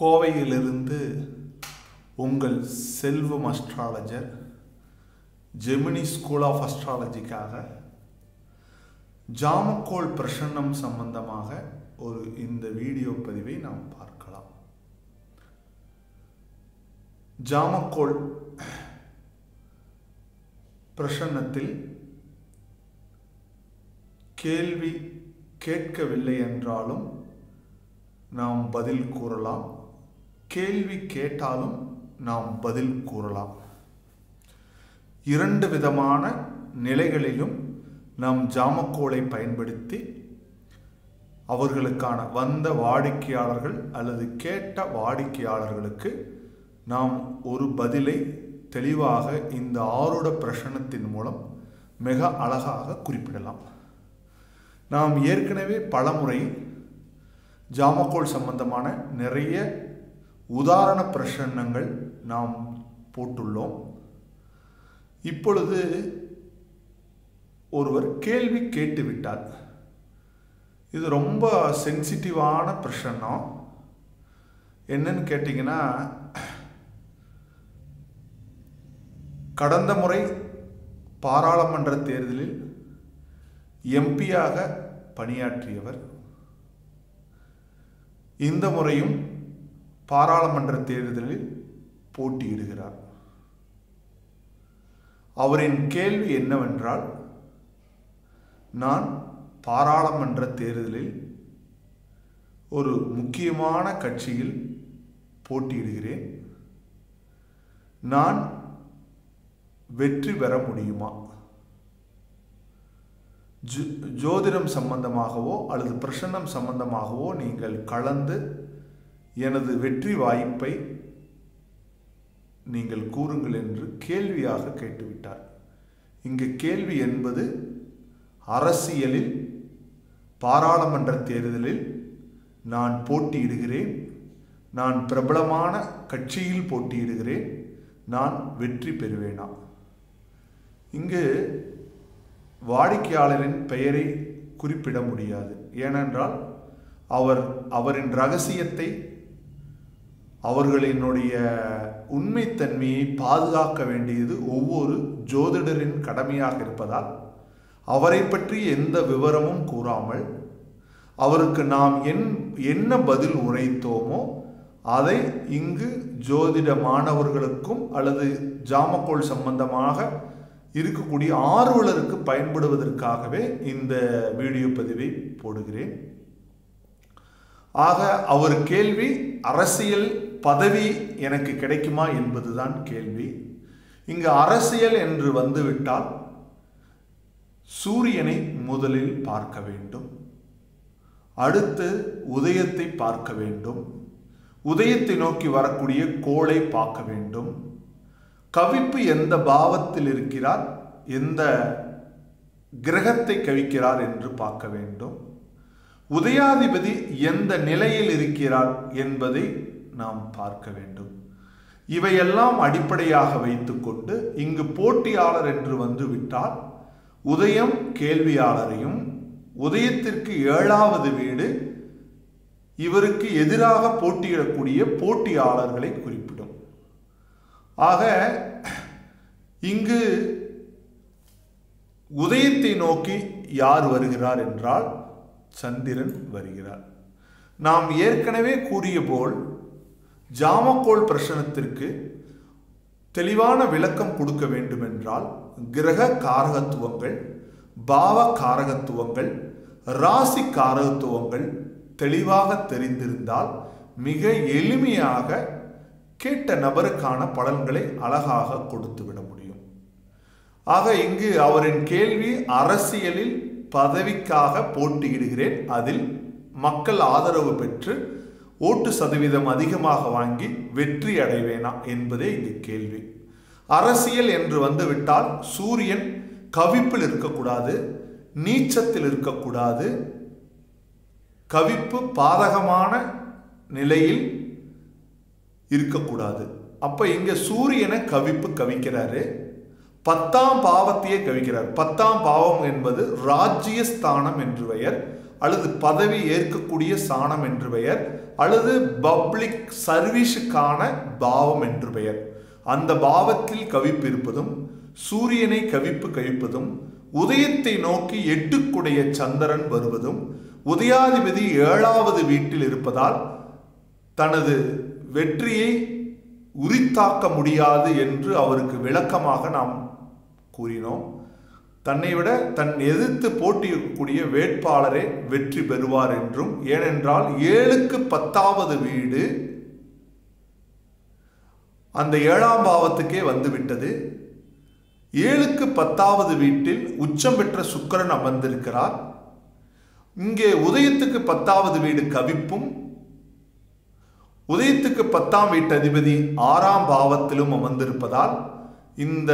கோவையிலிருந்து உங்கள் Selvam astrologer Gemini school of அஸ்ட்ராலஜிக்காக ஜாமக்கோள் பிரசன்னம் சம்பந்தமாக ஒரு இந்த வீடியோ பதிவை நாம் பார்க்கலாம். ஜாமக்கோள் பிரசன்னத்தில் கேள்வி கேட்கவில்லை என்றாலும் நாம் பதில் கூறலாம். கேள்வி கேட்டாலும் நாம் பதில் கூறலாம். இரண்டு விதமான நிலைகளிலும் நாம் ஜாமக்கோளை பயன்படுத்தி அவர்களுக்கான வந்த வாடிக்கையாளர்கள் அல்லது கேட்ட வாடிக்கையாளர்களுக்கு நாம் ஒரு பதிலை தெளிவாக இந்த ஆரோட பிரசனத்தின் மூலம் மிக அழகாக குறிப்பிடலாம். நாம் ஏற்கனவே பலமுறை ஜாமக்கோள் சம்பந்தமான நிறைய உதாரண பிரசன்னங்கள் நாம் போட்டுள்ளோம். இப்பொழுது ஒருவர் கேள்வி கேட்டுவிட்டார். இது ரொம்ப சென்சிட்டிவான பிரசன்னம். என்னன்னு கேட்டிங்கன்னா கடந்த முறை பாராளுமன்ற தேர்தலில் எம்பியாக பணியாற்றியவர். இந்த முறையும் பாராளுமன்ற தேர்தலில் போட்டியிடுகிறார். அவரின் கேள்வி என்னவென்றால் நான் பாராளுமன்ற தேர்தலில் ஒரு முக்கியமான கட்சியில் போட்டியிடுகிறேன். நான் வெற்றி பெற முடியுமா? ஜோ ஜோதிடம் சம்பந்தமாகவோ அல்லது பிரசன்னம் சம்பந்தமாகவோ நீங்கள் கலந்து எனது வெற்றி வாய்ப்பை நீங்கள் கூறுங்கள் என்று கேள்வியாக கேட்டுவிட்டார். இங்கு கேள்வி என்பது அரசியலில் பாராளுமன்ற தேர்தலில் நான் போட்டியிடுகிறேன் நான் பிரபலமான கட்சியில் போட்டியிடுகிறேன் நான் வெற்றி பெறுவேனா? இங்கு வாடிக்கையாளரின் பெயரை குறிப்பிட முடியாது. ஏனென்றால் அவர் அவரின் ரகசியத்தை அவர்களினுடைய உண்மைத்தன்மையை பாதுகாக்க வேண்டியது ஒவ்வொரு ஜோதிடரின் கடமையாக இருப்பதால் அவரை பற்றி எந்த விவரமும் கூறாமல் அவருக்கு நாம் என் என்ன பதில் உரைத்தோமோ அதை இங்கு ஜோதிட மாணவர்களுக்கும் அல்லது ஜாமக்கோள் சம்பந்தமாக இருக்கக்கூடிய ஆர்வலருக்கு பயன்படுவதற்காகவே இந்த வீடியோ பதிவை போடுகிறேன். ஆக அவர் கேள்வி அரசியல் பதவி எனக்கு கிடைக்குமா என்பதுதான் கேள்வி. இங்கு அரசியல் என்று வந்துவிட்டால் சூரியனை முதலில் பார்க்க வேண்டும். அடுத்து உதயத்தை பார்க்க வேண்டும். உதயத்தை நோக்கி வரக்கூடிய கோளை பார்க்க வேண்டும். கவிப்பு எந்த பாவத்தில் இருக்கிறார் எந்த கிரகத்தை கவிக்கிறார் என்று பார்க்க வேண்டும். உதயாதிபதி எந்த நிலையில் இருக்கிறார் என்பதை நாம் பார்க்க வேண்டும். இவையெல்லாம் அடிப்படையாக வைத்துக்கொண்டு இங்கு போட்டியாளர் என்று வந்து விட்டால் உதயம் கேள்வியாளரையும் உதயத்திற்கு ஏழாவது வீடு இவருக்கு எதிராக போட்டியிடக்கூடிய போட்டியாளர்களை குறிப்பிடும். ஆக இங்கு உதயத்தை நோக்கி யார் வருகிறார் என்றால் சந்திரன் வருகிறார். நாம் ஏற்கனவே கூறிய போல் ஜாமக்கோள் பிரசனத்திற்கு தெளிவான விளக்கம் கொடுக்க வேண்டுமென்றால் கிரக காரகத்துவங்கள் பாவ காரகத்துவங்கள் ராசி காரகத்துவங்கள் தெளிவாக தெரிந்திருந்தால் மிக எளிமையாக கேட்ட நபருக்கான பலன்களை அழகாக கொடுத்துவிட முடியும். ஆக இங்கு அவரின் கேள்வி அரசியலில் பதவிக்காக போட்டியிடுகிறேன். அதில் மக்கள் ஆதரவு பெற்று ஓட்டு சதவீதம் அதிகமாக வாங்கி வெற்றி அடைவேனா என்பதே இங்கு கேள்வி. அரசியல் என்று வந்துவிட்டால் சூரியன் கவிப்பில் இருக்கக்கூடாது நீச்சத்தில் இருக்கக்கூடாது கவிப்பு பாதகமான நிலையில் இருக்கக்கூடாது. அப்போ இங்கே சூரியனை கவிப்பு கவிக்கிறாரு பத்தாம் பாவத்தையே கவிக்கிறார். பத்தாம் பாவம் என்பது ராஜ்யஸ்தானம் என்று பெயர். அல்லது பதவி ஏற்கக்கூடிய சாணம் என்று பெயர். அல்லது பப்ளிக் சர்வீஸுக்கான பாவம் என்று பெயர். அந்த பாவத்தில் கவிப்பு இருப்பதும் சூரியனை கவிப்பு கழிப்பதும் உதயத்தை நோக்கி எட்டுக்குடைய சந்திரன் வருவதும் உதயாதிபதி ஏழாவது வீட்டில் இருப்பதால் தனது வெற்றியை உரித்தாக்க முடியாது என்று அவருக்கு விளக்கமாக நாம் கூறினோம். தன்னை விட தன் எதிர்த்து போட்டியிடக்கூடிய வேட்பாளரே வெற்றி பெறுவார் என்றும் ஏனென்றால் ஏழுக்கு பத்தாவது வீடு அந்த ஏழாம் பாவத்துக்கே வந்துவிட்டது. ஏழுக்கு பத்தாவது வீட்டில் உச்சம் பெற்ற சுக்கரன் அமர்ந்திருக்கிறார். இங்கே உதயத்துக்கு பத்தாவது வீடு கவிப்பும் உதயத்துக்கு பத்தாம் வீட்டு அதிபதி ஆறாம் பாவத்திலும் அமர்ந்திருப்பதால் இந்த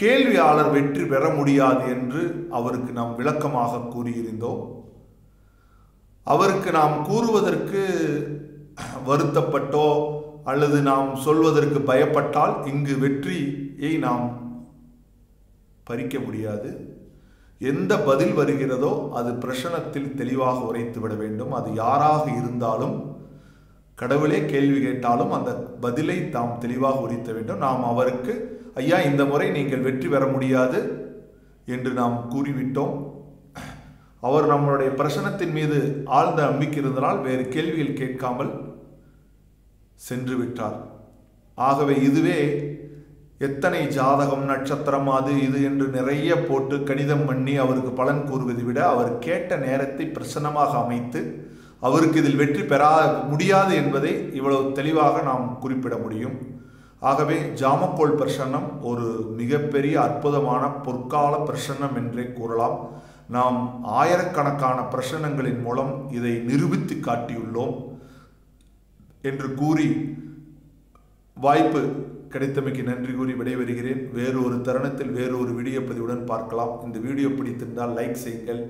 கேள்வியாளர் வெற்றி பெற முடியாது என்று அவருக்கு நாம் விளக்கமாக கூறியிருந்தோம். அவருக்கு நாம் கூறுவதற்கு வருத்தப்பட்டோ அல்லது நாம் சொல்வதற்கு பயப்பட்டால் இங்கு வெற்றியை நாம் பறிக்க முடியாது. எந்த பதில் வருகிறதோ அது பிரசனத்தில் தெளிவாக உரைத்து விட வேண்டும். அது யாராக இருந்தாலும் கடவுளே கேள்வி கேட்டாலும் அந்த பதிலை தாம் தெளிவாக உரித்த வேண்டும். நாம் அவருக்கு ஐயா இந்த முறை நீங்கள் வெற்றி பெற முடியாது என்று நாம் கூறிவிட்டோம். அவர் நம்மளுடைய பிரசனத்தின் மீது ஆழ்ந்த நம்பிக்கை இருந்தனால் வேறு கேள்விகள் கேட்காமல் சென்று விட்டார். ஆகவே இதுவே எத்தனை ஜாதகம் நட்சத்திரம் அது இது என்று நிறைய போட்டு கணிதம் பண்ணி அவருக்கு பலன் கூறுவதை விட அவர் கேட்ட நேரத்தை பிரசன்னமாக அமைத்து அவருக்கு இதில் வெற்றி பெறா முடியாது என்பதை இவ்வளவு தெளிவாக நாம் குறிப்பிட முடியும். ஆகவே ஜாமக்கோள் பிரசன்னம் ஒரு மிகப்பெரிய அற்புதமான பொற்கால பிரசன்னம் என்றே கூறலாம். நாம் ஆயிரக்கணக்கான பிரசன்னங்களின் மூலம் இதை நிரூபித்து காட்டியுள்ளோம் என்று கூறி வாய்ப்பு கிடைத்தமைக்கு நன்றி கூறி விடைபெறுகிறேன். வேறு ஒரு தருணத்தில் வேறு ஒரு வீடியோ பதிவுடன் பார்க்கலாம். இந்த வீடியோ பிடித்திருந்தால் லைக் செய்யுங்கள்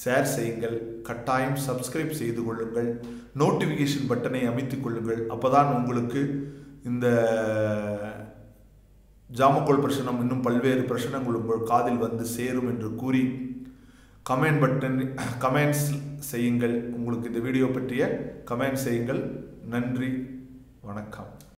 ஷேர் செய்யுங்கள் கட்டாயம் சப்ஸ்கிரைப் செய்து கொள்ளுங்கள் நோட்டிஃபிகேஷன் பட்டனை அமைத்துக் கொள்ளுங்கள். அப்போதான் உங்களுக்கு இந்த ஜாமக்கோல் பிரச்சனம் இன்னும் பல்வேறு பிரச்சனைகள் உங்கள் காதில் வந்து சேரும் என்று கூறி கமெண்ட் பட்டன் கமெண்ட்ஸ் செய்யுங்கள். உங்களுக்கு இந்த வீடியோ பற்றிய கமெண்ட் செய்யுங்கள். நன்றி. வணக்கம்.